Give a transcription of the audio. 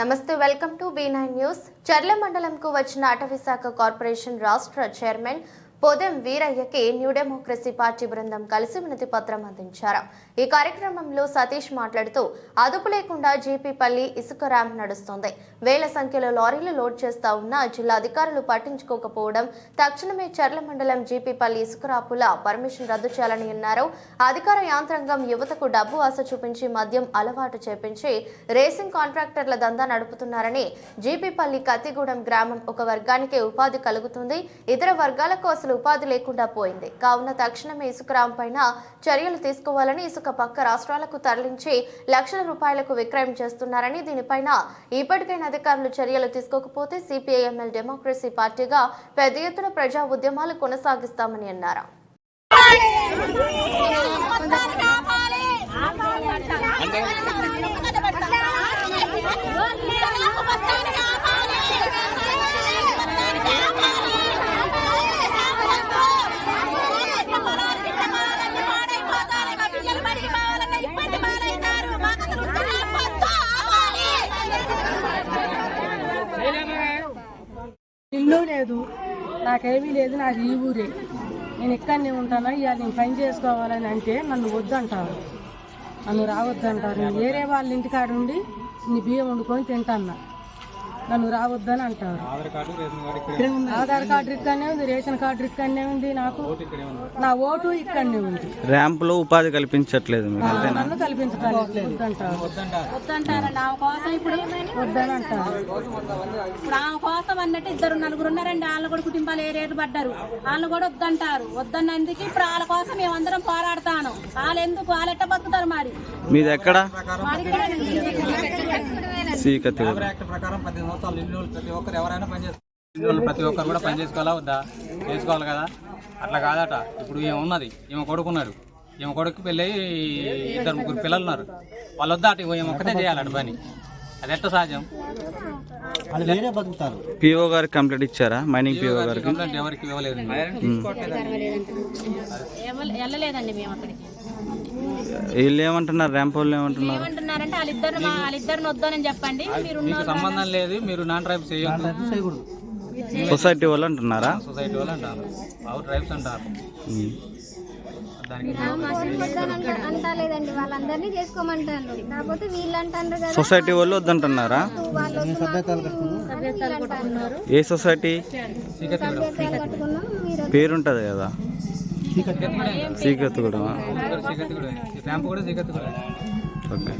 నమస్తే welcome to B nine news. Charla మండలంకు వచ్చిన అటవీ శాఖ కార్పొరేషన్ రాష్ట్ర చైర్మన్ పోదెం వీరయ్యకి న్యూ డెమోక్రసీ పార్టీ బృందం కలిసి వినతి పత్రం అందించారు. ఈ కార్యక్రమంలో సతీష్ మాట్లాడుతూ అదుపు లేకుండా జీపీపల్లి ఇసుక ర్యాంప్ నడుస్తోంది. వేల సంఖ్యలో లారీలు లోడ్ చేస్తా ఉన్న జిల్లా అధికారులు పట్టించుకోకపోవడం తక్షణమే చర్ల మండలం జీపీపల్లి ఇసుక రాపుల పర్మిషన్ రద్దు చేయాలని అన్నారు. అధికార యాంత్రాంగం యువతకు డబ్బు ఆశ చూపించి మద్యం అలవాటు చేపించి రేసింగ్ కాంట్రాక్టర్ల దందా నడుపుతున్నారని జీపీపల్లి కత్తిగూడెం గ్రామం ఒక వర్గానికి ఉపాధి కలుగుతుంది. ఇతర వర్గాల కోసం అసలు ఉపాధి లేకుండా పోయింది. కావున తక్షణమే ఇసుక రామ్ పైన చర్యలు తీసుకోవాలని ఇసుక పక్క రాష్ట్రాలకు తరలించి లక్షల రూపాయలకు విక్రయం చేస్తున్నారని దీనిపైన ఇప్పటికైనా అధికారులు చర్యలు తీసుకోకపోతే సిపిఐఎంఎల్ డెమోక్రసీ పార్టీగా పెద్ద ఎత్తున ప్రజా ఉద్యమాలు కొనసాగిస్తామని అన్నారు. ఇల్లు లేదు. నాకేమీ లేదు నాకు ఈ ఊరే. నేను ఇక్కడనే ఉంటాను? ఇవాళ నేను పని చేసుకోవాలని అంటే నన్ను వద్దంటారు. నన్ను రావద్దంటారు. నేను వేరే వాళ్ళ ఇంటికాడ ఉండి నీ బియ్యం వండుకొని తింటాను నన్ను రావద్దని అంటారు. ఆధార్ కార్డు ఇక్కడనే ఉంది రేషన్ కార్డు ఇక్కడనే ఉంది నాకు. నా ఓటు ఇక్కడనే ఉంది. ర్యాంపులో ఉపాధి కల్పించట్లేదు నన్ను వద్దంటారు. వద్దంటారండి ఆమె కోసం ఇప్పుడు వద్దని అంటారు ఇప్పుడు ఆమె కోసం అన్నట్టు ఇద్దరు నలుగురు ఉన్నారండి. వాళ్ళు కూడా కుటుంబాలు ఏ రేటు పడ్డారు? వాళ్ళు కూడా వద్దంటారు. వద్దన్నందుకు ఇప్పుడు వాళ్ళ కోసం మేమందరం పోరాడతాను. వాళ్ళు ఎందుకు? వాళ్ళు ఎట్ట బతుకుతారు మరి? మీది ఎక్కడ? లేబర్ యాక్ట్ ప్రకారం పద్దెనిమిది సంవత్సరాలు ప్రతి ఒక్కరు ఎవరైనా ప్రతి ఒక్కరు కూడా పని చేసుకోవాలా వద్దా? చేసుకోవాలి కదా? అట్లా కాదట. ఇప్పుడు ఈమె ఉన్నది. ఈమె కొడుకున్నాడు. ఈమె కొడుకు పెళ్ళి ఇద్దరు ముగ్గురు పిల్లలు ఉన్నారు. వాళ్ళు వద్దా? అటు ఈమె ఒక్కటే చేయాలట పని. అది ఎట్ట సహజం పిఓ గారికి కంప్లీట్ ఇచ్చారా? మైనింగ్ పిఓ గారికి కంప్లైంట్ ఎవరికి ఇవ్వలేదు. వెళ్ళలేదండి మేము అక్కడికి వీళ్ళు ఏమంటున్నారు ర్యాంప్ వాళ్ళు ఏమంటున్నారు? ఏమంటున్నారంటే వాళ్ళిద్దరు మా వాళ్ళిద్దరిని వద్దనని చెప్పండి. మీరు మీకు సంబంధం లేదు మీరు నాన్ ట్రైబ్స్ చేయొద్దు. సొసైటీ వాళ్ళు అంటున్నారా? సొసైటీ వాళ్ళు అంటారు. అవుట్ ట్రైబ్స్ అంటారు. ఉమ్. దానికి అంటలేదండి. వాళ్ళందరినీ చేసుకోమంటారు. కాకపోతే వీళ్ళు అంటారు కదా. సొసైటీ వాళ్ళు వద్దంటున్నారా. ఏ సొసైటీ? పేరుంటది కదా. సీకత్తి కూడా సీకత్తు కూడా సీకత్తి కూడా ఈ క్యాంప్ కూడా సీకత్తి కూడా ఓకే